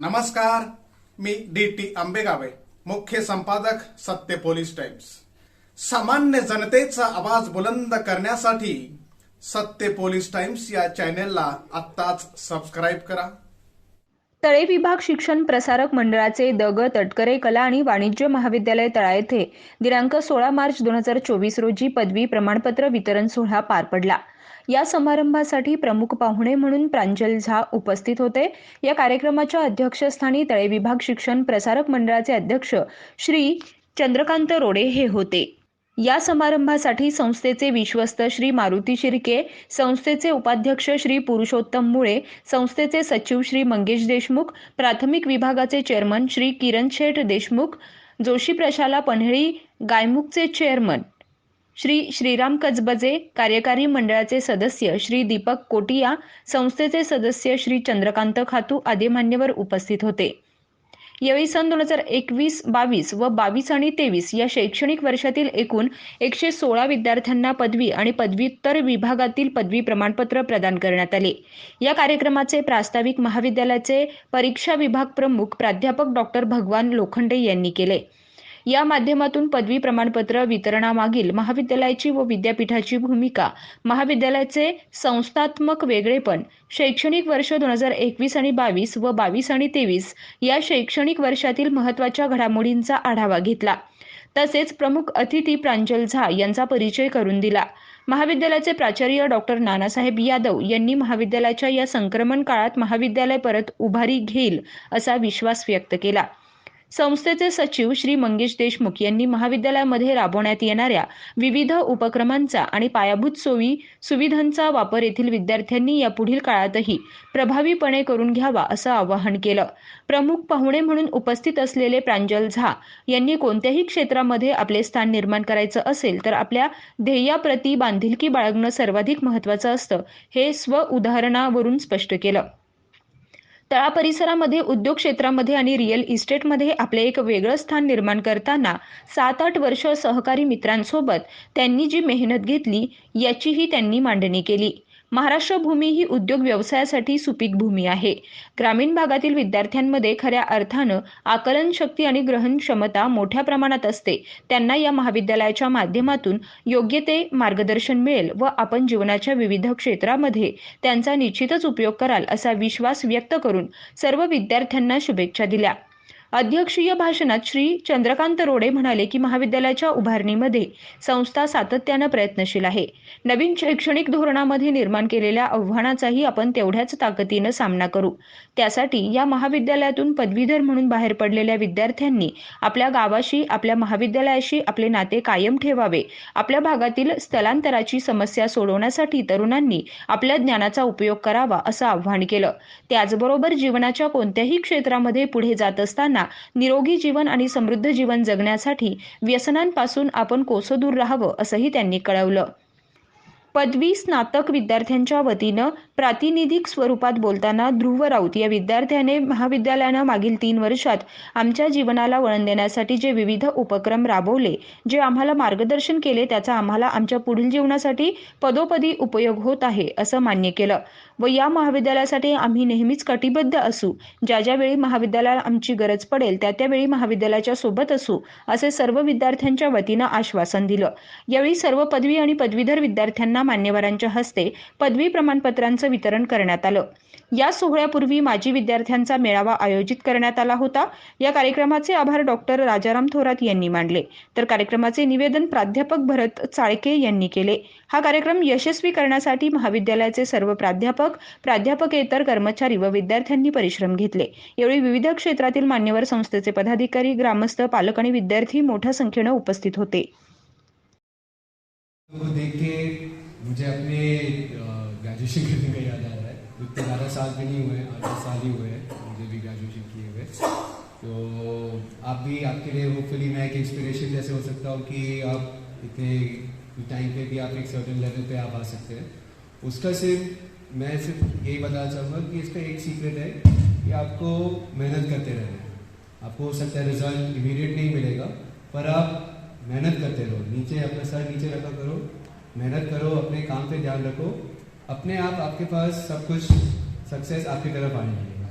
नमस्कार मी D T आंबेगावे मुख्य संपादक सत्य पोलीस टाइम्स. सामान्य जनतेचा आवाज बुलंद करण्यासाठी सत्य पोलीस टाइम्स या चॅनेलला आत्ताच सबस्क्राईब करा. तळे विभाग शिक्षण प्रसारक मंडळाचे दग तटकरे कला आणि वाणिज्य महाविद्यालय तळा येथे दिनांक सोळा मार्च दोन हजार चोवीस रोजी पदवी प्रमाणपत्र वितरण सोहळा पार पडला. या समारंभासाठी प्रमुख पाहुणे म्हणून प्रांजल झा उपस्थित होते. या कार्यक्रमाच्या अध्यक्षस्थानी तळे विभाग शिक्षण प्रसारक मंडळाचे अध्यक्ष श्री चंद्रकांत रोडे हे होते. या समारंभासाठी संस्थेचे विश्वस्त श्री मारुती शिर्के संस्थेचे उपाध्यक्ष श्री पुरुषोत्तम मुळे संस्थेचे सचिव श्री मंगेश देशमुख प्राथमिक विभागाचे चेअरमन श्री किरण शेठ देशमुख जोशी प्रशाला पन्हेळी गायमुखचे चेअरमन श्री श्रीराम कजबजे कार्यकारी मंडळाचे सदस्य श्री दीपक कोटिया संस्थेचे सदस्य श्री चंद्रकांत खातू आदी मान्यवर उपस्थित होते. यावेळी सन दोन हजार एकवीस बावीस व बावीस आणि तेवीस या शैक्षणिक वर्षातील एकूण एकशे सोळा विद्यार्थ्यांना पदवी आणि पदव्युत्तर विभागातील पदवी प्रमाणपत्र प्रदान करण्यात आले. या कार्यक्रमाचे प्रास्ताविक महाविद्यालयाचे परीक्षा विभाग प्रमुख प्राध्यापक डॉक्टर भगवान लोखंडे यांनी केले. या माध्यमातून पदवी प्रमाणपत्र वितरणामागील महाविद्यालयाची व विद्यापीठाची भूमिका महाविद्यालयाचे संस्थात्मक वेगळेपण शैक्षणिक वर्ष दोन हजार एकवीस आणि बावीस व बावीस आणि तेवीस या शैक्षणिक वर्षातील महत्त्वाच्या घडामोडींचा आढावा घेतला. तसेच प्रमुख अतिथी प्रांजल झा यांचा परिचय करून दिला. महाविद्यालयाचे प्राचार्य डॉक्टर नानासाहेब यादव यांनी महाविद्यालयाच्या या संक्रमण काळात महाविद्यालय परत उभारी घेईल असा विश्वास व्यक्त केला. संस्थेचे सचिव श्री मंगेश देशमुख यांनी महाविद्यालयामध्ये राबवण्यात येणाऱ्या विविध उपक्रमांचा आणि पायाभूत सोयी सुविधांचा वापर येथील विद्यार्थ्यांनी या पुढील काळातही प्रभावीपणे करून घ्यावा असं आवाहन केलं. प्रमुख पाहुणे म्हणून उपस्थित असलेले प्रांजल झा यांनी कोणत्याही क्षेत्रामध्ये आपले स्थान निर्माण करायचं असेल तर आपल्या ध्येयाप्रती बांधिलकी बाळगणं सर्वाधिक महत्त्वाचं असतं हे स्व उदाहरणावरून स्पष्ट केलं. तळा परिसरामध्ये उद्योग क्षेत्रामध्ये आणि रिअल इस्टेटमध्ये आपले एक वेगळं स्थान निर्माण करताना सात आठ वर्ष सहकारी मित्रांसोबत त्यांनी जी मेहनत घेतली याचीही त्यांनी मांडणी केली. महाराष्ट्र भूमी ही उद्योग व्यवसायासाठी सुपीक भूमी आहे. ग्रामीण भागातील विद्यार्थ्यांमध्ये खऱ्या अर्थानं आकलन शक्ती आणि ग्रहण क्षमता मोठ्या प्रमाणात असते. त्यांना या महाविद्यालयाच्या माध्यमातून योग्य ते मार्गदर्शन मिळेल व आपण जीवनाच्या विविध क्षेत्रामध्ये त्यांचा निश्चितच उपयोग कराल असा विश्वास व्यक्त करून सर्व विद्यार्थ्यांना शुभेच्छा दिल्या. अध्यक्षीय भाषणात श्री चंद्रकांत रोडे म्हणाले की महाविद्यालयाच्या उभारणीमध्ये संस्था सातत्यानं प्रयत्नशील आहे. नवीन शैक्षणिक धोरणामध्ये निर्माण केलेल्या आव्हानाचाही आपण तेवढ्याच ताकदीनं सामना करू. त्यासाठी या महाविद्यालयातून पदवीधर म्हणून बाहेर पडलेल्या विद्यार्थ्यांनी आपल्या गावाशी आपल्या महाविद्यालयाशी आपले नाते कायम ठेवावे. आपल्या भागातील स्थलांतराची समस्या सोडवण्यासाठी तरुणांनी आपल्या ज्ञानाचा उपयोग करावा असं आव्हान केलं. त्याचबरोबर जीवनाच्या कोणत्याही क्षेत्रामध्ये पुढे जात असताना निरोगी जीवन आणि समृद्ध जीवन जगण्यासाठी व्यसनांपासून आपण कोसदूर राहावं असंही त्यांनी कळवलं. पदवी स्नातक विद्यार्थ्यांच्या वतीनं प्रातिनिधिक स्वरूपात बोलताना ध्रुव राऊत या विद्यार्थ्याने महाविद्यालयानं मागील तीन वर्षात आमच्या जीवनाला वळण देण्यासाठी जे विविध उपक्रम राबवले जे आम्हाला मार्गदर्शन केले त्याचा आम्हाला आमच्या पुढील जीवनासाठी पदोपदी उपयोग होत आहे असं मान्य केलं. व या महाविद्यालयासाठी आम्ही नेहमीच कटिबद्ध असू ज्या ज्यावेळी महाविद्यालयाला आमची गरज पडेल त्या त्यावेळी महाविद्यालयाच्या सोबत असू असे सर्व विद्यार्थ्यांच्या वतीनं आश्वासन दिलं. यावेळी सर्व पदवी आणि पदवीधर विद्यार्थ्यांना मान्यवरांच्या हस्ते पदवी प्रमाणपत्रांचं वितरण करण्यात आलं. या सोहळ्यापूर्वी माजी विद्यार्थ्यांचा मेळावा आयोजित करण्यात आला होता. या कार्यक्रमाचे आभार डॉक्टर राजाराम थोरात यांनी मानले. तर कार्यक्रमाचे निवेदन प्राध्यापक भरत चाळके यांनी केले. हा कार्यक्रम यशस्वी करण्यासाठी महाविद्यालयाचे सर्व प्राध्यापक प्राध्यापकेतर कर्मचारी व विद्यार्थ्यांनी परिश्रम घेतले. यावेळी विविध क्षेत्रातील मान्यवर संस्थेचे पदाधिकारी ग्रामस्थ पालक आणि विद्यार्थी मोठ्या संख्येनं उपस्थित होते. मुझे अपने ग्रेजुएशन करने का याद आ रहा है। इतने ज़्यादा साल भी नहीं हुए आठ साल ही हुए हैं, मुझे भी ग्रेजुएशन किए हुए। तो आप भी, आपके लिए होपफुली मैं एक इंस्पिरेशन जैसे हो सकता हूँ कि आप इतने टाइम पे भी आप एक सर्टन लेवल पे आप आ सकते हैं। उसका सिर्फ़, मैं सिर्फ़ यही बताना चाहूँगा कि इसका एक सीक्रेट है कि आपको मेहनत करते रहना है। आपको हो सकता है रिज़ल्ट इमीडिएट नहीं मिलेगा, पर आप मेहनत करते रहो, नीचे अपना सर नीचे रखा करो मेहनत करो, अपने काम पे ध्यान रखो। अपने आप आपके पास सब कुछ सक्सेस आपकी तरफ़ आने लगेगा।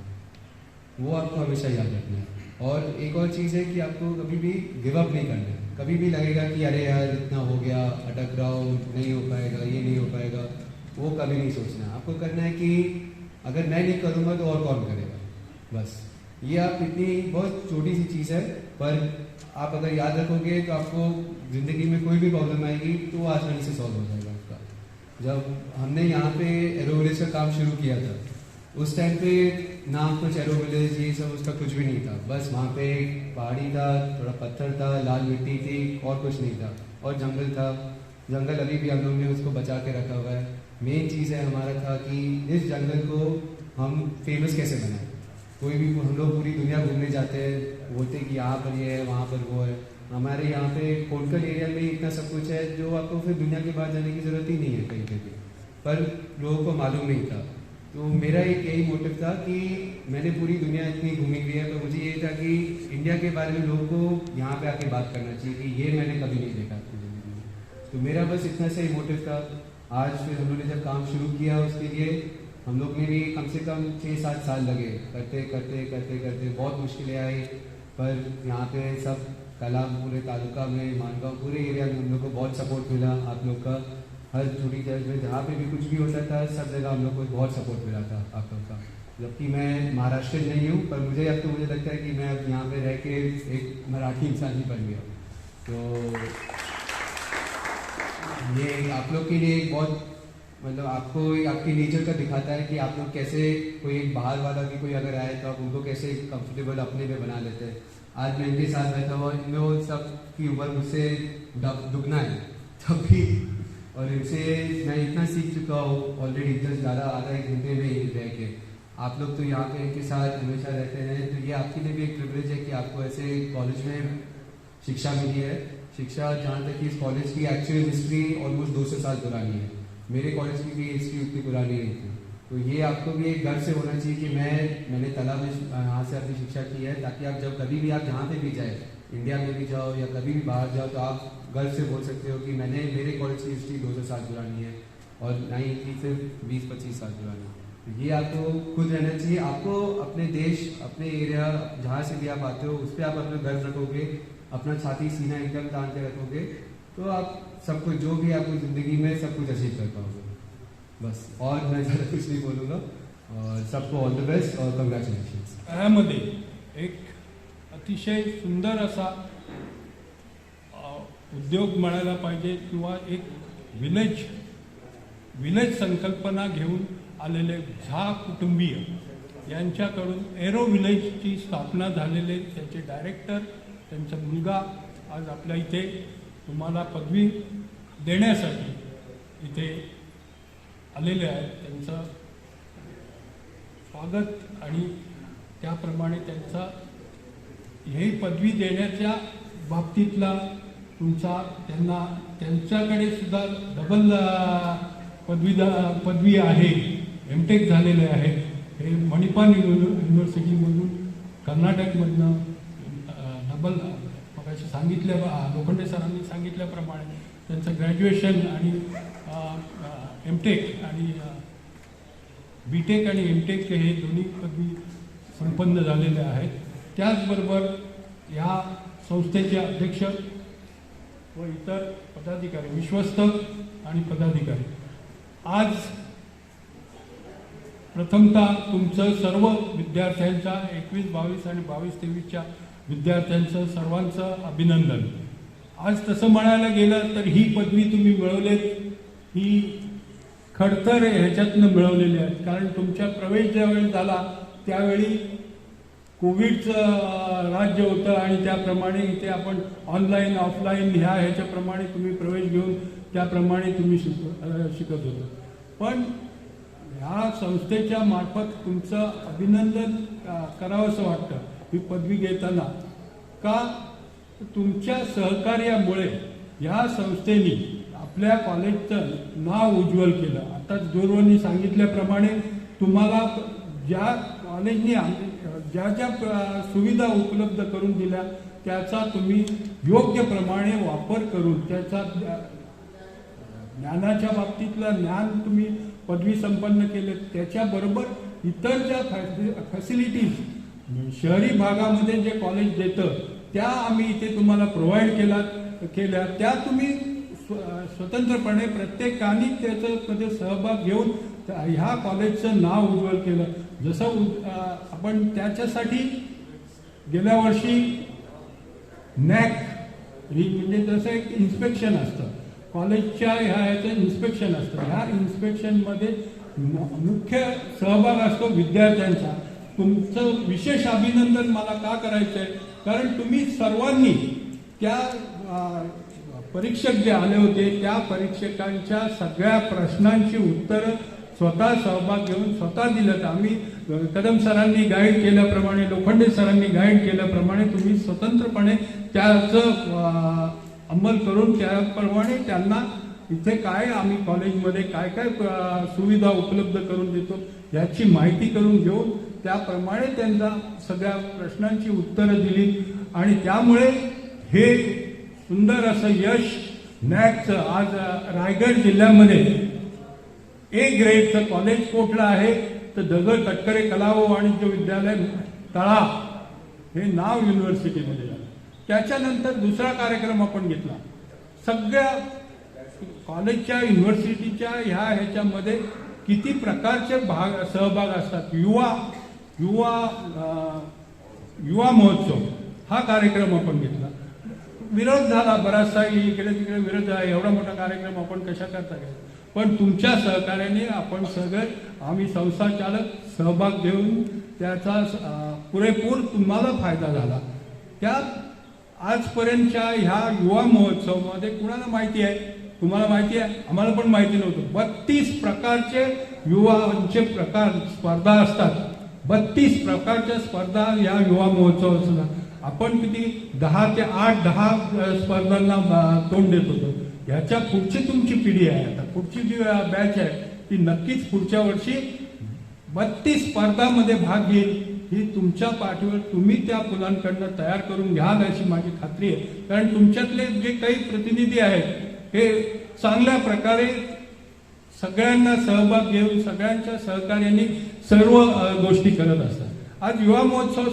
वो आपको हमेशा याद रखना है। और एक और चीज़ है कि आपको कभी भी गिव अप नहीं करना है। कभी भी लगेगा कि, अरे यार, इतना हो गया, अटक रहा हूँ, नहीं हो पाएगा, ये नहीं हो पाएगा। वो कभी नहीं सोचना। आपको करना है कि, अगर मैं नहीं करूँगा तो और कौन करेगा? बस। ये आप इतनी बहुत छोटी सी चीज़ है, पर आप अगर याद रखोगे तो आपको ज़िंदगी में भी प्रॉब्लम आएगी तो वो आसानी से सॉल्व हो जाएगा आपका। जब हमने यहाँ पे एरोविलेज का काम शुरू किया था, उस टाइम पे ना कुछ एरो विलेज ये सब उसका कुछ भी नहीं था। बस वहाँ पे पहाड़ी था, थोड़ा पत्थर था, लाल मिट्टी थी, और कुछ नहीं था। और जंगल था। जंगल अभी भी हम लोग ने उसको बचा के रखा हुआ है। मेन चीज़ है हमारा था कि इस जंगल को हम फ़ेमस कैसे बनाएँ? कोई भी हम लोग पूरी दुनिया घूमने जाते हैं, बोलते हैं कि यहाँ पर ये है, वहाँ पर वो है। हमारे यहाँ पे कोलकल एरिया में इतना सब कुछ है जो आपको फिर दुनिया के बाहर जाने की ज़रूरत ही नहीं है कहीं पे भी। पर लोगों को मालूम नहीं था। तो मेरा एक यही मोटिव था कि मैंने पूरी दुनिया इतनी घूमी हुई है तो मुझे ये था कि इंडिया के बारे में लोगों को यहाँ पे आके बात करना चाहिए कि ये मैंने कभी नहीं देखा तो मेरा बस इतना सा ही मोटिव था। आज फिर हम ने जब काम शुरू किया उसके लिए, हम लोग ने भी कम से कम छः सात साल लगे। करते करते करते करते बहुत मुश्किलें आई, पर यहाँ पे सब कला पूरे तालुका में, मानगांव पूरे एरिया में हम लोग को बहुत सपोर्ट मिला आप लोग का। हर छोटी जगह में जहाँ पे भी कुछ भी होता था, सब जगह हम लोग को बहुत सपोर्ट मिला था आप लोग का। जबकि मैं महाराष्ट्र नहीं हूँ, पर मुझे अब तो मुझे लगता है कि मैं अब यहाँ पे रह के एक मराठी इंसान ही बन गया तो ये आप लोग के लिए एक बहुत मतलब आपको, आपकी नेचर का दिखाता है कि आप लोग कैसे कोई एक बाहर वाला भी कोई अगर आए तो आप उनको कैसे कंफर्टेबल अपने में बना लेते हैं। आज मैं इनके साथ बैठा हुआ इन लोगों सब की उम्र मुझसे दुगना है। तब भी, और इनसे मैं इतना सीख चुका हूँ ऑलरेडी दस ज़्यादा आधा एक घंटे में ही रह के आप लोग तो यहाँ पे इनके साथ हमेशा रहते हैं तो ये आपके लिए भी एक प्रिविलेज है कि आपको ऐसे कॉलेज में शिक्षा मिली है। शिक्षा जहाँ तक कि इस कॉलेज की एक्चुअल हिस्ट्री ऑलमोस्ट 200 साल पुरानी है। मेरे कॉलेज की भी हिस्ट्री उतनी पुरानी नहीं थी। तो ये आपको भी एक गर्व से होना चाहिए कि मैं, मैंने कला में यहाँ से अपनी शिक्षा की है, ताकि आप जब कभी भी, आप जहाँ पे भी जाए, इंडिया में भी जाओ या कभी भी बाहर जाओ तो आप गर्व से बोल सकते हो कि मैंने मेरे कॉलेज की हिस्ट्री 200 साल पुरानी है और नहीं की सिर्फ़ बीस पच्चीस साल पुरानी तो ये आपको खुद रहना चाहिए। आपको अपने देश, अपने एरिया जहाँ से भी आप आते हो, उस पर आप अपना गर्व रखोगे, अपना छाती सीना एकदम तान के रखोगे तो आप सब कुछ, जो भी आपको ज़िंदगी में सब कुछ अचीव कर पाओगे। बस. और मैं ज़्यादा कुछ नहीं बोलूँगा। और सबको ऑल द बेस्ट और कंग्रॅच्युलेशन त्यामध्ये एक अतिशय सुंदर असा उद्योग म्हणायला पाहिजे किंवा एक विलेज विलेज संकल्पना घेऊन आलेले झा कुटुंबीय यांच्याकडून एरो विलेजची स्थापना झालेले त्याचे डायरेक्टर त्यांचा मुलगा आज आपल्या इथे तुम्हाला पदवी देण्यासाठी इथे आलेले आहेत. त्यांचं स्वागत आणि त्याप्रमाणे त्यांचा ही पदवी देण्याच्या बाबतीतला तुमचा त्यांना त्यांच्याकडे सुद्धा डबल पदवीदा पदवी आहे. एम टेक झालेले आहे. हे मणिपाल युनिव्हर्सिटीमधून कर्नाटकमधनं डबल मगाशी सांगितल्या लोखंडे सरांनी सांगितल्याप्रमाणे त्यांचं ग्रॅज्युएशन आणि एम टेक आणि बी टेक आणि एमटेक हे दोन्ही पदवी संपन्न झालेले आहेत. त्याचबरोबर या संस्थेचे अध्यक्ष व इतर पदाधिकारी विश्वस्त आणि पदाधिकारी. आज प्रथमतः तुमचं सर्व विद्यार्थ्यांच्या एकवीस बावीस आणि बावीस तेवीसच्या विद्यार्थ्यांचं सर्वांचं अभिनंदन. आज तसं म्हणायला गेलं तर ही पदवी तुम्ही मिळवलेत ही खडतर ह्याच्यातनं मिळवलेले आहेत. कारण तुमच्या प्रवेश ज्यावेळी झाला त्यावेळी कोविडचं राज्य होतं आणि त्याप्रमाणे इथे आपण ऑनलाईन ऑफलाईन ह्या ह्याच्याप्रमाणे तुम्ही प्रवेश घेऊन त्याप्रमाणे तुम्ही शिक शिकत होतो. पण ह्या संस्थेच्या मार्फत तुमचं अभिनंदन अ, करावंसं वाटतं ही पदवी घेताना. का तुमच्या सहकार्यामुळे ह्या संस्थेनी आपल्या कॉलेजचं नाव उज्ज्वल केलं. आता जोरवानी सांगितल्याप्रमाणे तुम्हाला ज्या कॉलेजने ज्या ज्या सुविधा उपलब्ध करून दिल्या त्याचा तुम्ही योग्य प्रमाणे वापर करून त्याचा ज्ञानाच्या बाबतीतलं ज्ञान तुम्ही पदवी संपन्न केले त्याच्याबरोबर इतर ज्या फॅसिलिटीज शहरी भागामध्ये जे कॉलेज देतं त्या आम्ही इथे तुम्हाला प्रोव्हाइड केला केल्या. त्या तुम्ही स्वतंत्रपणे प्रत्येकाने त्याच्यामध्ये सहभाग घेऊन ह्या कॉलेजचं नाव उज्ज्वल केलं. जसं आपण त्याच्यासाठी गेल्या वर्षी नॅक ही म्हणजे जसं एक इन्स्पेक्शन असतं. कॉलेजच्या ह्या ह्याचं इन्स्पेक्शन असतं. ह्या इन्स्पेक्शनमध्ये मुख्य सहभाग असतो विद्यार्थ्यांचा. तुमचं विशेष अभिनंदन मला का करायचं आहे कारण तुम्ही सर्वांनी त्या परीक्षक जे आले होते त्या परीक्षकांच्या सगळ्या प्रश्नांची उत्तरं स्वतः सहभाग घेऊन स्वतः दिलं. आम्ही कदम सरांनी गाईड केल्याप्रमाणे लोखंडे सरांनी गाईड केल्याप्रमाणे तुम्ही स्वतंत्रपणे त्याचं अंमल करून त्याप्रमाणे त्यांना इथे काय आम्ही कॉलेजमध्ये काय काय सुविधा उपलब्ध करून देतो याची माहिती करून घेऊन त्याप्रमाणे त्यांना सगळ्या प्रश्नांची उत्तरं दिली. आणि त्यामुळे हे सुंदर असं यश नॅकचं आज रायगड जिल्ह्यामध्ये. ए ग्रेडचं कॉलेज कोठलं आहे? तर दगड तटकरे कला व वाणिज्य विद्यालय तळा. हे नाव युनिव्हर्सिटीमध्ये झालं. त्याच्यानंतर दुसरा कार्यक्रम आपण घेतला. सगळ्या कॉलेजच्या युनिव्हर्सिटीच्या ह्या ह्याच्यामध्ये किती प्रकारचे भाग सहभाग असतात. युवा युवा युवा महोत्सव. हा कार्यक्रम आपण घेतला. विरोध झाला बराचसा इकडे तिकडे विरोध झाला एवढा मोठा कार्यक्रम आपण कशा करता गेला पण तुमच्या सहकार्याने आपण सगळे आम्ही संस्था चालक सहभाग घेऊन त्याचा पुरेपूर तुम्हाला फायदा झाला. त्या आजपर्यंतच्या ह्या युवा महोत्सवामध्ये कुणाला माहिती आहे? तुम्हाला माहिती आहे? आम्हाला पण माहिती नव्हतं. बत्तीस प्रकारचे युवांचे प्रकार स्पर्धा असतात. बत्तीस प्रकारच्या स्पर्धा या युवा महोत्सव असतात. आपण किती दहा ते आठ दहा स्पर्धांना तोंड देत होतो. ह्याच्या पुढची तुमची पिढी आहे आता. पुढची जी बॅच आहे ती नक्कीच पुढच्या वर्षी बत्तीस स्पर्धामध्ये भाग घेईल ही तुमच्या पाठीवर तुम्ही त्या मुलांकडनं तयार करून घ्याल अशी माझी खात्री आहे. कारण तुमच्यातले जे काही प्रतिनिधी आहेत हे चांगल्या प्रकारे सगळ्यांना सहभाग घेऊन सगळ्यांच्या सहकार्याने सर्व गोष्टी करत असतात. आज युवा महोत्सव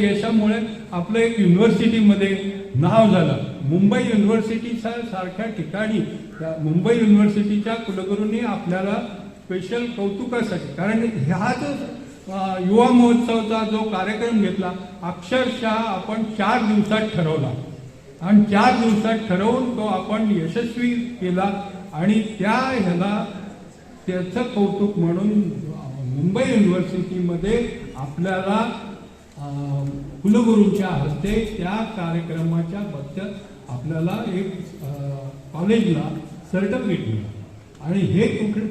यशामुळे आपलं एक युनिव्हर्सिटीमध्ये नाव झालं. मुंबई युनिव्हर्सिटीच्या सारख्या ठिकाणी त्या मुंबई युनिव्हर्सिटीच्या कुलगुरूंनी आपल्याला स्पेशल कौतुकासाठी कारण ह्या जो युवा महोत्सवचा जो कार्यक्रम घेतला अक्षरशः आपण चार दिवसात ठरवला. आणि चार दिवसात ठरवून तो आपण यशस्वी केला आणि त्या ह्याला त्याचं कौतुक म्हणून मुंबई युनिव्हर्सिटीमध्ये आपल्याला कुलगुरूंच्या हस्ते त्या कार्यक्रमाच्या बद्दल आपल्याला एक कॉलेजला सर्टिफिकेट मिळालं. आणि हे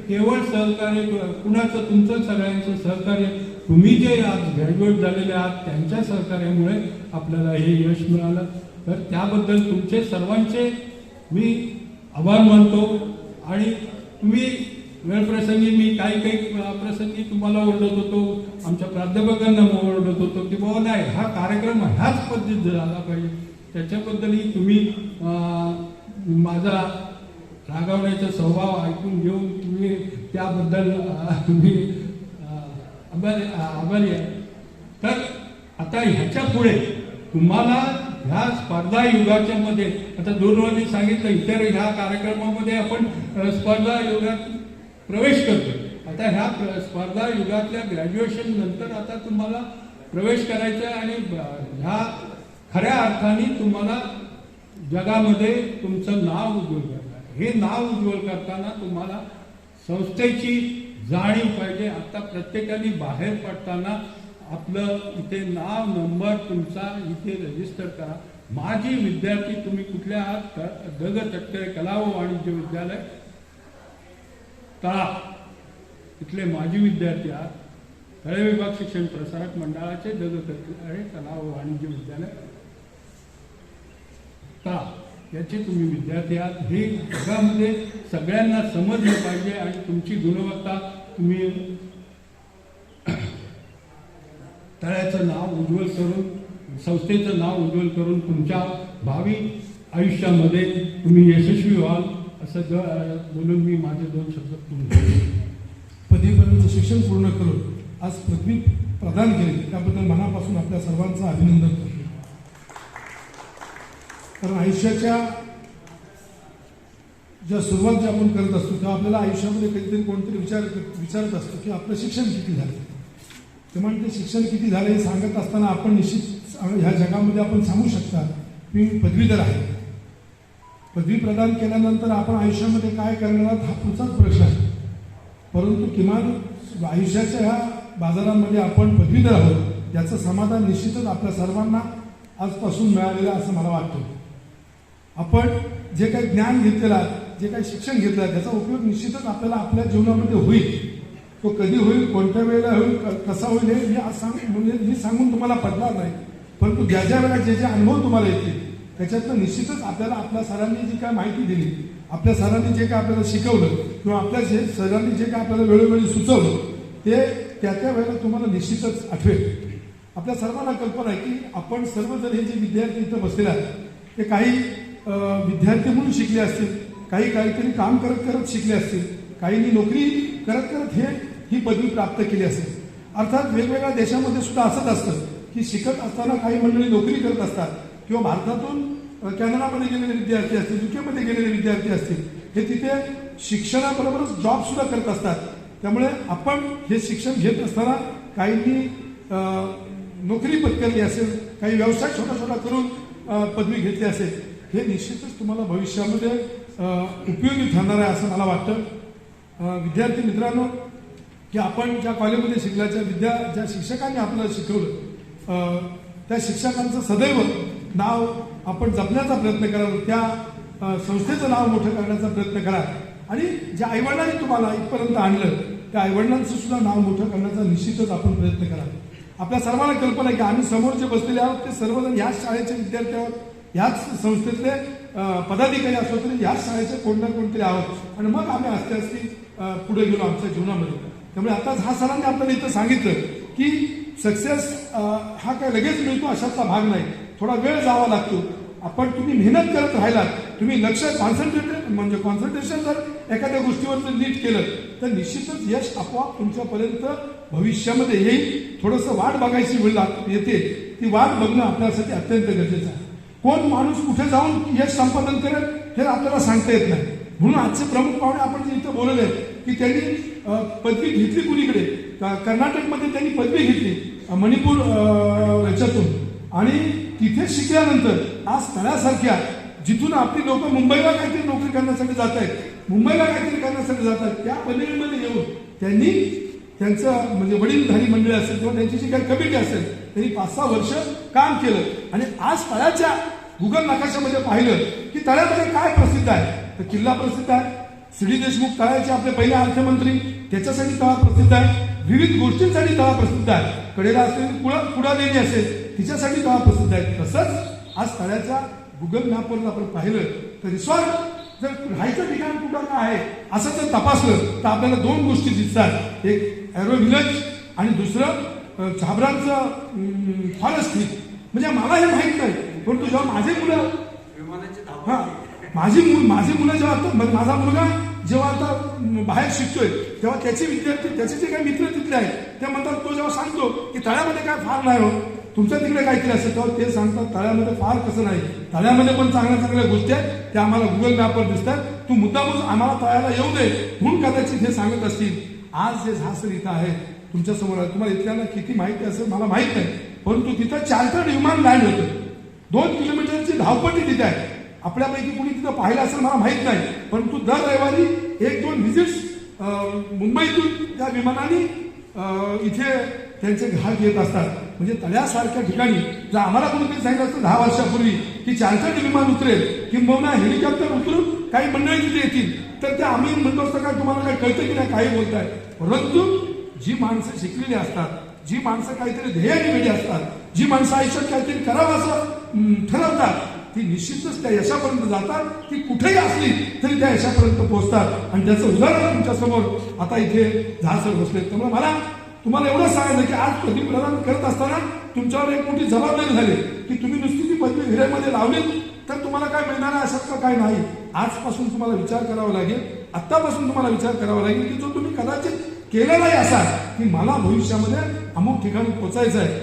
केवळ सहकार्य कुणाचं तुमचं सगळ्यांचं सहकार्य तुम्ही जे आज ग्रॅज्युएट झालेले आहात त्यांच्या सहकार्यामुळे आपल्याला हे यश मिळालं. तर त्याबद्दल तुमचे सर्वांचे मी आभार मानतो. आणि तुम्ही वेळप्रसंगी मी काही काही प्रसंगी तुम्हाला ओरडत होतो. आमच्या प्राध्यापकांना ओरडत होतो की बाबा नाही हा कार्यक्रम ह्याच पद्धतीत झाला पाहिजे. त्याच्याबद्दलही तुम्ही माझा रागावण्याचा स्वभाव ऐकून घेऊन तुम्ही त्याबद्दल तुम्ही आभारी आभारी आहे. तर आता ह्याच्या पुढे तुम्हाला ह्या स्पर्धा युगाच्या मध्ये आता दूरवाणी सांगितलं इतर ह्या कार्यक्रमामध्ये आपण स्पर्धा युगात प्रवेश करतो आता ह्या प्र- स्पर्धा युगातल्या ग्रॅज्युएशन नंतर आता तुम्हाला प्रवेश करायचा आहे आणि ह्या खऱ्या अर्थाने तुम्हाला जगामध्ये तुमचं नाव उज्ज्वल करता हे नाव उज्ज्वल करताना तुम्हाला संस्थेची जाणीव पाहिजे. आता प्रत्येकाने बाहेर पडताना आपलं इथे नाव नंबर तुमचा इथे रजिस्टर करा. माझी विद्यार्थी तुम्ही कुठल्या आहात? क- ग कला व वाणिज्य विद्यालय तळा. इथले माजी विद्यार्थी आहात. तळे विभाग शिक्षण प्रसारक मंडळाचे जगकर्ते आहे कला व वाणिज्य विद्यालय. का याचे तुम्ही विद्यार्थी आहात. हे जगामध्ये सगळ्यांना समजलं पाहिजे आणि तुमची गुणवत्ता तुम्ही तळ्याचं नाव उज्ज्वल करून संस्थेचं नाव उज्ज्वल करून तुमच्या भावी आयुष्यामध्ये तुम्ही यशस्वी व्हाल असं ग बोलून मी माझे दोन शब्द तुम्ही पदवीपर्यंत शिक्षण पूर्ण करून आज पदवी प्रदान केली त्याबद्दल मनापासून आपल्या सर्वांचं अभिनंदन करतो. कारण आयुष्याच्या ज्या सुरुवात जे आपण करत असतो तेव्हा आपल्याला आयुष्यामध्ये कधीतरी कोणतरी विचार विचारत असतो की आपलं शिक्षण किती झालं? ते शिक्षण किती झालं हे सांगत असताना आपण निश्चित ह्या जगामध्ये आपण सांगू शकता की मी पदवीधर आहे. पदवी प्रदान केल्यानंतर आपण आयुष्यामध्ये काय करणार आहात? हा पुढचाच प्रश्न आहे. परंतु किमान आयुष्याच्या ह्या बाजारामध्ये आपण पदवीधर आहोत याचं समाधान निश्चितच आपल्या सर्वांना आजपासून मिळालेलं असं मला वाटतं. आपण जे काही ज्ञान घेतलेलं आहे जे काही शिक्षण घेतलं आहे त्याचा उपयोग निश्चितच आपल्याला आपल्या जीवनामध्ये होईल. तो कधी होईल कोणत्या वेळेला होईल क- कसा होईल हे मी आज सांग म्हणजे मी सांगून तुम्हाला पडणार नाही. परंतु ज्या ज्या वेळेला जे जे अनुभव तुम्हाला येतील त्याच्यातनं निश्चितच आपल्याला आपल्या सरांनी जी काय माहिती दिली आपल्या सरांनी जे काय आपल्याला शिकवलं किंवा आपल्या जे सरांनी जे काय आपल्याला वेळोवेळी सुचवलं ते त्या त्या वेळेला तुम्हाला निश्चितच आठवेल. आपल्या सर्वांना कल्पना आहे की आपण सर्वजण हे जे विद्यार्थी इथं बसलेले आहेत ते काही विद्यार्थी म्हणून शिकले असतील काही काहीतरी काम करत करत शिकले असतील काहींनी नोकरी करत करत हे ही पदवी प्राप्त केली असेल. अर्थात वेगवेगळ्या देशामध्ये सुद्धा असंच असतं की शिकत असताना काही मंडळी नोकरी करत असतात किंवा भारतातून कॅनडामध्ये गेलेले विद्यार्थी असतील युकेमध्ये गेलेले विद्यार्थी असतील हे तिथे शिक्षणाबरोबरच जॉब सुद्धा करत असतात. त्यामुळे आपण हे शिक्षण घेत असताना काहींनी नोकरी पत्करली असेल काही व्यवसाय छोटा छोटा करून पदवी घेतली असेल हे निश्चितच तुम्हाला भविष्यामध्ये उपयोगी ठरणार आहे असं मला वाटतं. विद्यार्थी मित्रांनो की आपण ज्या कॉलेजमध्ये शिकल्याच्या विद्या ज्या शिक्षकांनी आपल्याला शिकवलं त्या शिक्षकांचं सदैव नाव आपण जपण्याचा प्रयत्न करावा त्या संस्थेचं नाव मोठं करण्याचा प्रयत्न करा. आणि ज्या आईवडिलांनी तुम्हाला इथपर्यंत आणलं त्या आईवडिलांचं सुद्धा नाव मोठं करण्याचा निश्चितच आपण प्रयत्न करा. आपल्या सर्वांना कल्पना आहे की आम्ही समोर जे बसलेले आहोत ते सर्वजण ह्याच शाळेचे विद्यार्थी आहोत ह्याच संस्थेतले पदाधिकारी असो तरी ह्याच शाळेचे कोण ना कोणतरी आहोत. आणि मग आम्ही आस्ते आस्ते पुढे गेलो आमच्या जीवनामध्ये त्यामुळे आताच हा सरांनी आपल्याला इथं सांगितलं की सक्सेस हा काय लगेच मिळतो अशाचा भाग नाही. थोडा वेळ जावा लागतो. आपण तुम्ही मेहनत करत राहिलात तुम्ही लक्ष कॉन्सन्ट्रेटेड म्हणजे कॉन्सन्ट्रेशन जर एखाद्या गोष्टीवर जर नीट केलं तर निश्चितच यश आपोआप तुमच्यापर्यंत भविष्यामध्ये येईल. थोडंसं वाट बघायची वेळ लाग- येते. ती वाट बघणं आपल्यासाठी अत्यंत गरजेचं आहे. कोण माणूस कुठे जाऊन यश संपादन करेल हे आपल्याला सांगता येत नाही. म्हणून आजचे प्रमुख पाहुणे आपण जे इथं बोलवले की त्यांनी पदवी घेतली कुणीकडे? कर्नाटकमध्ये त्यांनी पदवी घेतली मणिपूर याच्यातून. आणि तिथे शिकल्यानंतर आज स्थळासारख्या जिथून आपली लोक मुंबईला काहीतरी नोकरी करण्यासाठी जात आहेत मुंबईला काहीतरी करण्यासाठी जात आहेत त्या पदवीमध्ये येऊन त्यांनी त्यांचं म्हणजे वडीलधारी मंडळी असेल किंवा त्यांची जी काही कमिटी असेल त्यांनी पाच सहा वर्ष काम केलं. आणि आज तळ्याच्या गुगल नकाशामध्ये पाहिलं की तळ्यामध्ये काय प्रसिद्ध आहे? तर किल्ला प्रसिद्ध आहे. श्री देशमुख तळ्याचे आपले पहिले अर्थमंत्री त्याच्यासाठी तळा प्रसिद्ध आहे. विविध गोष्टींसाठी तळा प्रसिद्ध आहे. कडेला असलेली कुळा कुडा देवी असेल तिच्यासाठी तळा प्रसिद्ध आहे. तसंच आज तळ्याच्या गुगल मॅपवर आपण पाहिलं तर रिसॉर्ट जर राहायचं ठिकाण कुठं आहे असं जर तपासलं तर आपल्याला दोन गोष्टी दिसतात. एक अॅरो विलेज आणि दुसरं छाबरांचं फॉरेस्ट म्हणजे मला हे माहीत नाही परंतु जेव्हा माझे मुलं हा माझी मुल माझी मुलं जेव्हा आता माझा मुलगा जेव्हा आता बाहेर शिकतोय तेव्हा त्याचे विद्यार्थी त्याचे जे काही मित्र तिथले आहेत ते म्हणतात तो जेव्हा सांगतो की तळ्यामध्ये काय फार नाही हो तुमच्या तिकडे काहीतरी असेल तेव्हा ते सांगतात. तळ्यामध्ये फार कसं नाही. तळ्यामध्ये पण चांगल्या चांगल्या गोष्टी आहेत. त्या आम्हाला गुगल मॅपवर दिसतात. तू मुद्दामून आम्हाला तळ्याला येऊ दे. म्हणून कदाचित हे सांगत असतील. आज जे झासर इथं आहे. तुमच्यासमोर आहे. तुम्हाला इथल्याला किती माहिती असेल मला माहीत नाही. परंतु तिथं चार्टर्ड विमान लँड होतं. दोन किलोमीटरची धावपट्टी तिथे आहे. आपल्यापैकी कुणी तिथं पाहिलं असेल मला माहीत नाही. परंतु दर रविवारी एक दोन व्हिजिट्स मुंबईतून त्या विमानाने इथे त्यांचे घाट येत असतात. म्हणजे तळ्यासारख्या ठिकाणी जर आम्हाला कोणीतरी सांगितलं असतं दहा वर्षापूर्वी की चार्टर्ड विमान उतरेल किंबहुना हेलिकॉप्टर उतरून काही मंडळी तिथे येतील तर ते आम्ही म्हणतो असतं काय तुम्हाला काय कळतं की नाही काही बोलताय परंतु जी माणसं शिकलेली असतात जी माणसं काहीतरी ध्येयाने वेळी असतात जी माणसं आयुष्यात काहीतरी करावं असं ठरवतात ती निश्चितच त्या यशापर्यंत जातात ती कुठेही असली तरी त्या यशापर्यंत पोहोचतात. आणि त्याचं उदाहरण तुमच्यासमोर आता इथे झासर बसले त्यामुळे मला तुम्हाला एवढं सांगायचं की आज पदवी प्रदान करत असताना तुमच्यावर एक मोठी जबाबदारी झाली. की तुम्ही नुसती ती पदवी हिऱ्यामध्ये लावली तर तुम्हाला काय मिळणार आहे असं काय नाही? आजपासून तुम्हाला विचार करावा लागेल आत्तापासून तुम्हाला विचार करावा लागेल की जो तुम्ही कदाचित केलेलाही असा की मला भविष्यामध्ये अमुक ठिकाणी पोचायचं आहे.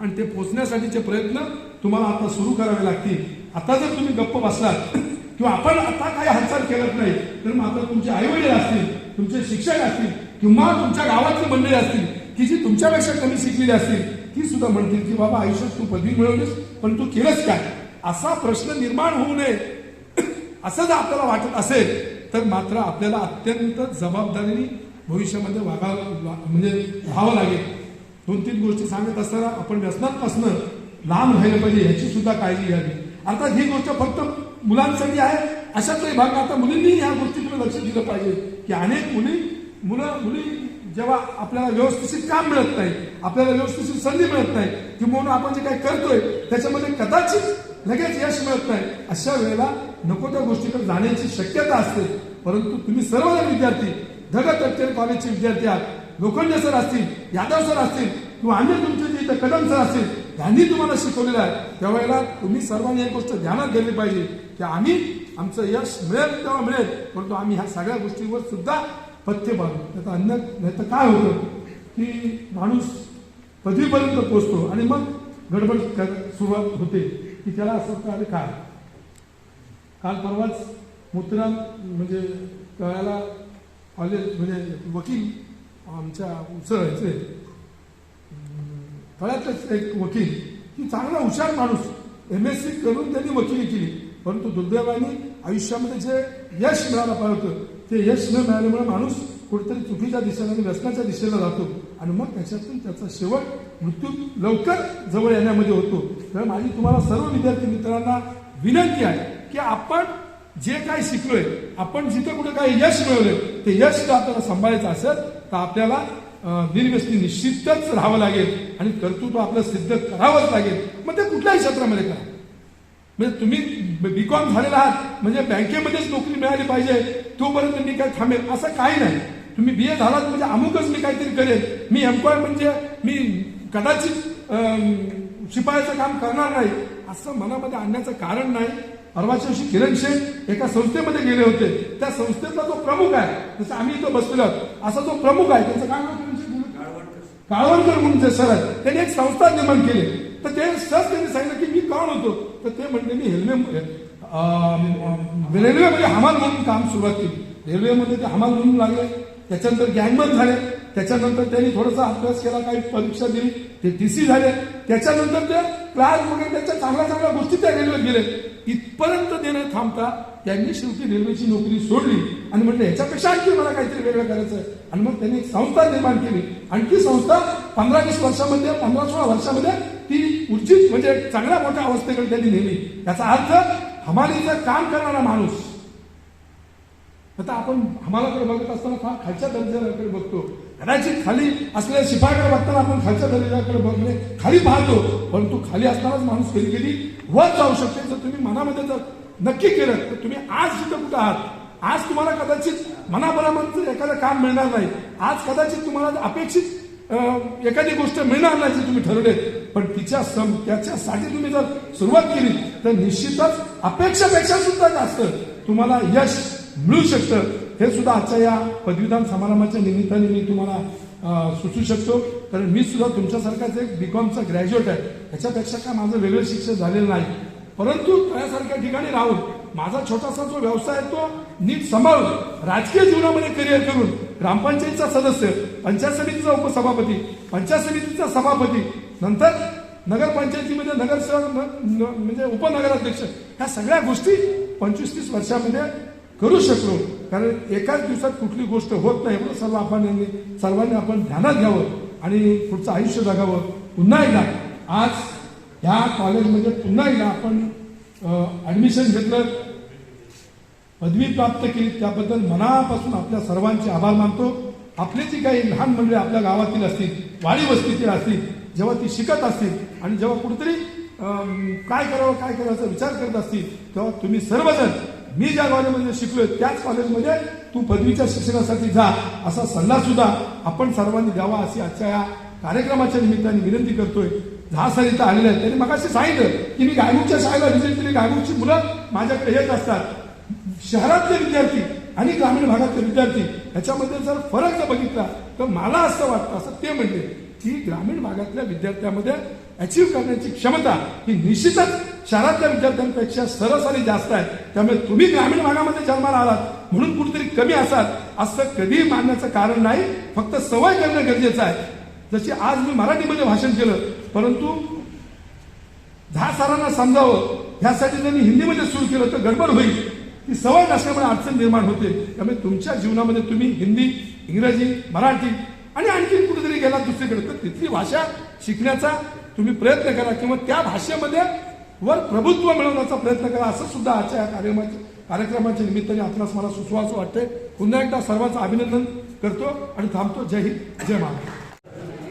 आणि ते पोचण्यासाठीचे प्रयत्न तुम्हाला आता सुरू करावे लागतील. आता जर तुम्ही गप्प बसलात किंवा आपण आता काही हालचाल केलत नाही तर मग आता तुमचे आईवडील असतील तुमचे शिक्षक असतील किंवा तुमच्या गावातली मंडळी असतील की जी तुमच्यापेक्षा कमी शिकलेली असतील ती सुद्धा म्हणतील की बाबा आयुष्यात तू पदवी मिळवलीस पण तू केलंच काय? असा प्रश्न निर्माण होऊ नये. असं जर आपल्याला वाटत असेल तर मात्र आपल्याला अत्यंत जबाबदारीने भविष्यामध्ये वागावं म्हणजे राहावं लागेल. दोन तीन गोष्टी सांगत असताना आपण व्यसनापासनं लांब राहिलं पाहिजे ह्याची सुद्धा काळजी घ्यावी. अर्थात ही गोष्ट फक्त मुलांसाठी आहे अशातलाही भाग. आता मुलींनी ह्या गोष्टीकडे लक्ष दिलं पाहिजे की अनेक मुली मुलं मुली जेव्हा आपल्याला व्यवस्थित काम मिळत नाही आपल्याला व्यवस्थित संधी मिळत नाही किंवा आपण जे काही करतोय त्याच्यामध्ये कदाचित लगेच यश मिळत नाही. अशा वेळेला नको त्या गोष्टीकडे जाण्याची शक्यता असते. परंतु तुम्ही सर्वजण विद्यार्थी धगत अत्तर कॉलेजचे विद्यार्थी आहात लोखंडे सर असतील यादव सर असतील किंवा अन्य तुमचे जे इथं कदम सर असतील यांनी तुम्हाला शिकवलेलं आहे. त्यावेळेला तुम्ही सर्वांनी एक गोष्ट ध्यानात घेतली पाहिजे की आम्ही आमचं यश मिळेल तेव्हा मिळेल परंतु आम्ही ह्या सगळ्या गोष्टीवर सुद्धा पथ्य पाडू त्याचा अन्य नाही तर काय होतं? की माणूस पदवीपर्यंत पोचतो आणि मग गडबड कर- सुरुवात होते. की त्याला असं वाटतं अरे काय? काल परवाच मुद्राम म्हणजे कळायला कॉलेज म्हणजे वकील आमच्या उसळायचे तळ्यातलेच एक वकील की चांगला हुशार माणूस. एम एस सी करून त्यांनी वकिली केली. परंतु दुर्दैवाने आयुष्यामध्ये जे यश मिळायला पाहिजे होतं ते यश न मिळाल्यामुळे माणूस कुठेतरी चुकीच्या दिशेला आणि व्यसनाच्या दिशेला जातो. आणि मग त्याच्यातून त्याचा शेवट मृत्यू लवकर जवळ येण्यामध्ये होतो. तर माझी तुम्हाला सर्व विद्यार्थी मित्रांना विनंती आहे की आपण जे काय शिकलोय आपण जिथं कुठे काही यश मिळवलंय ते यश जर आपल्याला सांभाळायचं असेल तर आपल्याला अं, निर्व्यसनी निश्चितच राहावं लागेल. आणि कर्तृत्व आपलं सिद्ध करावंच लागेल. मग ते कुठल्याही क्षेत्रामध्ये करा. म्हणजे तुम्ही बीकॉम झालेला आहात म्हणजे बँकेमध्येच नोकरी मिळाली पाहिजे तोपर्यंत मी काय थांबेल? असं काही नाही. तुम्ही बी ए झालात म्हणजे अमुकच मी काहीतरी करेल. मी एम्प्लॉय म्हणजे मी कदाचित शिपायाचं काम करणार नाही. असं मनामध्ये आणण्याचं कारण नाही. परवाच्या दिवशी किरण शेठ एका संस्थेमध्ये गेले होते. त्या संस्थेतला जो प्रमुख आहे. जसं आम्ही इथं बसलेलो असा जो प्रमुख आहे. त्याचं काय? काळवणकर म्हणून जे सर आहेत. त्यांनी एक संस्था निर्माण केली. तर ते सहज त्यांनी सांगितलं की मी कोण होतो? तर ते म्हणले मी हेल्मे रेल्वेमध्ये म्हणजे हमाल म्हणून काम सुरुवात केली. रेल्वेमध्ये ते हमाल म्हणून लागले. त्याच्यानंतर गँगमन झाले. त्याच्यानंतर त्यांनी थोडासा अभ्यास केला काही परीक्षा दिली. ते टी सी झाले. त्याच्यानंतर ते क्लास वगैरे त्याच्या चांगल्या चांगल्या गोष्टी त्या रेल्वेत गेले. इथपर्यंत देणं थांबता त्यांनी शेवटी रेल्वेची नोकरी सोडली. आणि म्हटलं ह्याच्यापेक्षा आणखी मला काहीतरी वेगळं करायचं आहे आणि मग त्यांनी एक संस्था निर्माण केली. आणि ती संस्था पंधरा वीस वर्षामध्ये पंधरा सोळा वर्षामध्ये ती उर्जित म्हणजे चांगल्या मोठ्या अवस्थेकडे त्यांनी नेली. याचा अर्थ हमालीचं काम करणारा माणूस। आता आपण हमालाकडे बघत असताना फार खालच्या दर्जाकडे बघतो. कदाचित खाली असलेल्या शिपायाकडे बघताना आपण खालच्या दर्जाकडे बघणे खाली पाहतो. परंतु खाली असतानाच माणूस कधी कधी वर जाऊ शकते. जर तुम्ही मनामध्ये जर नक्की केलं तर तुम्ही आज जिथं कुठं आहात? आज तुम्हाला कदाचित मनाबरोबर एखादं काम मिळणार नाही. आज कदाचित तुम्हाला अपेक्षित एखादी गोष्ट मिळणार नाही तुम्ही ठरवले पण तिच्या सम त्याच्यासाठी तुम्ही जर सुरुवात केली तर निश्चितच अपेक्षापेक्षा सुद्धा जास्त तुम्हाला यश मिळू शकतं. हे सुद्धा आजच्या या पदवीदान समारंभाच्या निमित्ताने मी तुम्हाला सुचू शकतो. कारण मी सुद्धा तुमच्यासारखाच एक बीकॉमचा ग्रॅज्युएट आहे. ह्याच्यापेक्षा काय माझं वेगळं शिक्षण झालेलं नाही. परंतु त्यासारख्या ठिकाणी राहून माझा छोटासा जो व्यवसाय आहे तो नीट सांभाळून राजकीय जीवनामध्ये करिअर करून ग्रामपंचायतीचा सदस्य पंचायत समितीचा उपसभापती पंचायत समितीचा सभापती नंतर नगरपंचायतीमध्ये नगरसेवक न- म्हणजे उपनगराध्यक्ष ह्या सगळ्या गोष्टी पंचवीस तीस वर्षामध्ये करू शकलो. कारण एकाच दिवसात कुठली गोष्ट होत नाही एवढं सर्व आपण यांनी- सर्वांनी आपण ध्यानात घ्यावं आणि पुढचं आयुष्य जगावं. पुन्हा एकदा आज ह्या कॉलेजमध्ये पुन्हा एकदा आपण ॲडमिशन घेतलं. पदवी प्राप्त केली त्याबद्दल मनापासून आपल्या सर्वांचे आभार मानतो. आपली जी काही लहान मंडळी आपल्या गावातील असतील वाडी वस्तीतील असतील जेव्हा ती शिकत असतील आणि जेव्हा कुठेतरी काय करावं काय करायचा विचार करत असतील तेव्हा तुम्ही सर्वजण मी ज्या कॉलेजमध्ये शिकलोय त्याच कॉलेजमध्ये तू पदवीच्या शिक्षणासाठी जा असा सल्ला सुद्धा आपण सर्वांनी द्यावा अशी आजच्या या कार्यक्रमाच्या निमित्ताने विनंती करतोय. दहा साल इथं आलेले आहेत. त्यांनी मगाशी सांगितलं की मी गायमुखच्या शाळेला व्हिजिट केली. गायमुखची मुलं माझ्याकडे येत असतात. शहरातले विद्यार्थी आणि ग्रामीण भागातले विद्यार्थी याच्यामध्ये जर फरक जर बघितला तर मला असं वाटतं असं ते म्हणले की ग्रामीण भागातल्या विद्यार्थ्यांमध्ये अचीव्ह करण्याची क्षमता ही निश्चितच शहरातल्या विद्यार्थ्यांपेक्षा सरासरी जास्त आहे. त्यामुळे तुम्ही ग्रामीण भागामध्ये जन्माला आलात म्हणून कुठेतरी कमी असाल असं कधीही मानण्याचं कारण नाही फक्त सवय करणं गरजेचं आहे. जशी आज मी मराठीमध्ये भाषण केलं परंतु दहा सरांना समजावं ह्यासाठी त्यांनी हिंदीमध्ये सुरू केलं तर गडबड होईल. ती सवय नसल्यामुळे अडचण निर्माण होते. त्यामुळे तुमच्या जीवनामध्ये तुम्ही हिंदी इंग्रजी मराठी आणि आणखी कुठेतरी गेला दुसरीकडे. तर तिथली भाषा शिकण्याचा तुम्ही प्रयत्न करा किंवा त्या भाषेमध्ये वर प्रभुत्व मिळवण्याचा प्रयत्न करा. असं सुद्धा आजच्या या कार्यक्रमाच्या कार्यक्रमाच्या निमित्ताने आपणास मला सुचवासं वाटतंय पुन्हा एकदा सर्वांचं अभिनंदन करतो आणि थांबतो. जय हिंद जय महाराष्ट्र.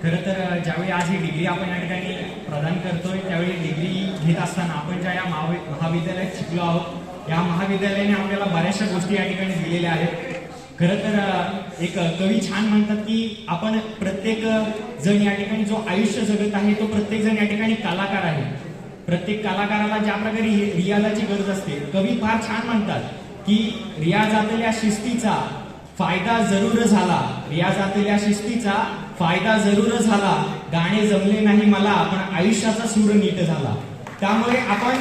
खरं तर ज्यावेळी आज ही डिग्री आपण या ठिकाणी प्रदान करतोय त्यावेळी डिग्री घेत असताना आपण ज्या या महाविद्यालयात शिकलो आहोत या महाविद्यालयाने आपल्याला बऱ्याचशा गोष्टी या ठिकाणी दिलेल्या आहेत. खरं तर एक कवी छान म्हणतात की आपण प्रत्येक जण या ठिकाणी जो आयुष्य जगत आहे तो प्रत्येक जण या ठिकाणी कलाकार आहे. प्रत्येक कलाकाराला ज्या प्रकारे रियाजाची गरज असते कवी फार छान म्हणतात की रियाजातल्या शिस्तीचा फायदा जरूर झाला. रियाजातल्या शिस्तीचा फायदा जरूर झाला. गाणे जमले नाही मला पण आयुष्याचा सूर नीट झाला. त्यामुळे आपण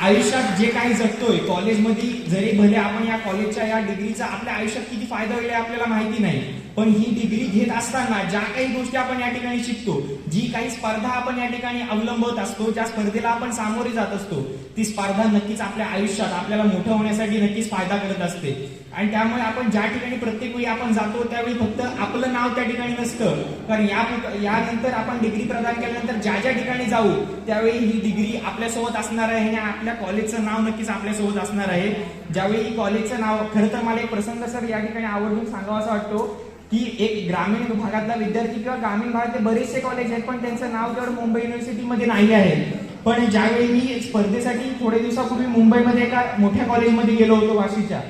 आयुष्यात जे काही जगतोय कॉलेजमध्ये जरी भले आपण या कॉलेजच्या या डिग्रीचा आपल्या आयुष्यात किती फायदा होईल आपल्याला माहिती नाही. पण ही डिग्री घेत असताना ज्या काही गोष्टी आपण या ठिकाणी शिकतो जी काही स्पर्धा आपण या ठिकाणी अवलंबत असतो ज्या स्पर्धेला आपण सामोरे जात असतो ती स्पर्धा नक्कीच आपल्या आयुष्यात आपल्याला मोठं होण्यासाठी नक्कीच फायदा करत असते. आणि त्यामुळे आपण ज्या ठिकाणी प्रत्येक वेळी आपण जातो त्यावेळी फक्त आपलं नाव त्या ठिकाणी नसतं. कारण या यानंतर आपण डिग्री प्रदान केल्यानंतर ज्या ज्या ठिकाणी जाऊ त्यावेळी ही डिग्री आपल्यासोबत असणार आहे. आणि आपल्या कॉलेजचं नाव नक्कीच आपल्यासोबत असणार आहे. ज्यावेळी ही कॉलेजचं नाव खरं तर मला एक प्रसंग सर या ठिकाणी आवडून सांगावा असं वाटतो की एक ग्रामीण भागातला विद्यार्थी किंवा ग्रामीण भागातले बरेचसे कॉलेज आहेत पण त्यांचं नाव तेवढं मुंबई युनिव्हर्सिटीमध्ये नाही आहे. पण ज्यावेळी मी स्पर्धेसाठी थोडे दिवसापूर्वी मुंबईमध्ये एका मोठ्या कॉलेजमध्ये गेलो होतो वाशीच्या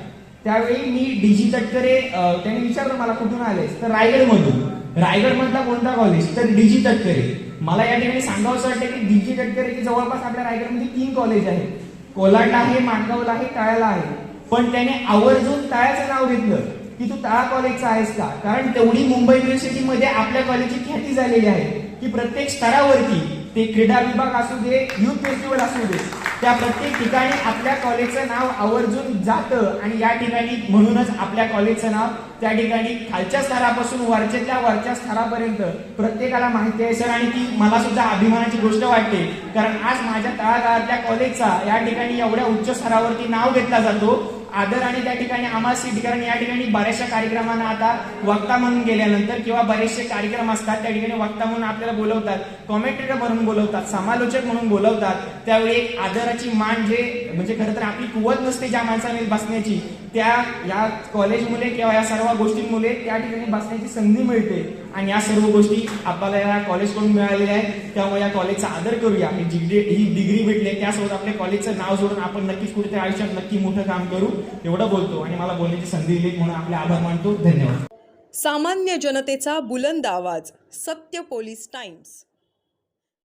त्यावेळी मी डीजी तटकरे त्यांनी विचारलं मला कुठून आलेस? तर रायगडमधून. रायगडमधला कोणता कॉलेज तर डीजी तटकरे. मला या ठिकाणी सांगावं असं वाटतं की डीजी तटकरे जवळपास आपल्या रायगडमध्ये तीन कॉलेज आहेत. कोलाडला आहे माणगावला आहे टाळ्याला आहे. पण त्याने आवर्जून टाळ्याचं नाव घेतलं. की तू त्या कॉलेजचा आहेस का? कारण तेवढी मुंबई युनिव्हर्सिटीमध्ये आपल्या कॉलेजची ख्याती झालेली आहे की प्रत्येक स्तरावरती ते क्रीडा विभाग असू दे युथ फेस्टिवल असू दे त्या प्रत्येक ठिकाणी आपल्या कॉलेजचं नाव आवर्जून जातं आणि या ठिकाणी म्हणूनच आपल्या कॉलेजचं नाव त्या ठिकाणी खालच्या स्तरापासून वरच्यातल्या वरच्या स्तरापर्यंत प्रत्येकाला माहिती आहे सर आणि ती मला सुद्धा अभिमानाची गोष्ट वाटते. कारण आज माझ्या तळागाळातल्या कॉलेजचा या ठिकाणी एवढ्या उच्च स्तरावरती नाव घेतला जातो आदर आणि त्या ठिकाणी आम्हाला सीट कारण या ठिकाणी बऱ्याचशा कार्यक्रमांना आता वक्ता म्हणून गेल्यानंतर किंवा बरेचसे कार्यक्रम असतात त्या ठिकाणी वक्ता म्हणून आपल्याला बोलवतात कॉमेंटेटर म्हणून बोलवतात समालोचक म्हणून बोलवतात. त्यावेळी एक आदराची मान जे म्हणजे खरं तर आपली कुवत नसते ज्या माणसाने बसण्याची त्या या कॉलेजमुळे किंवा या सर्व गोष्टींमुळे त्या ठिकाणी बसण्याची संधी मिळते. आणि या सर्व गोष्टी आपल्याला या कॉलेजकडून मिळालेल्या आहेत. त्यामुळे या कॉलेजचा आदर करूया. ही डिग्री ही डिग्री भेटली त्यासोबत आपल्या कॉलेजचं नाव जोडून आपण नक्कीच कुठेतरी आयुष्यात नक्की मोठं काम करू. एवढं बोलतो. आणि मला बोलण्याची संधी दिली म्हणून आपले आभार मानतो. धन्यवाद. सामान्य जनतेचा बुलंद आवाज सत्य पोलीस टाइम्स.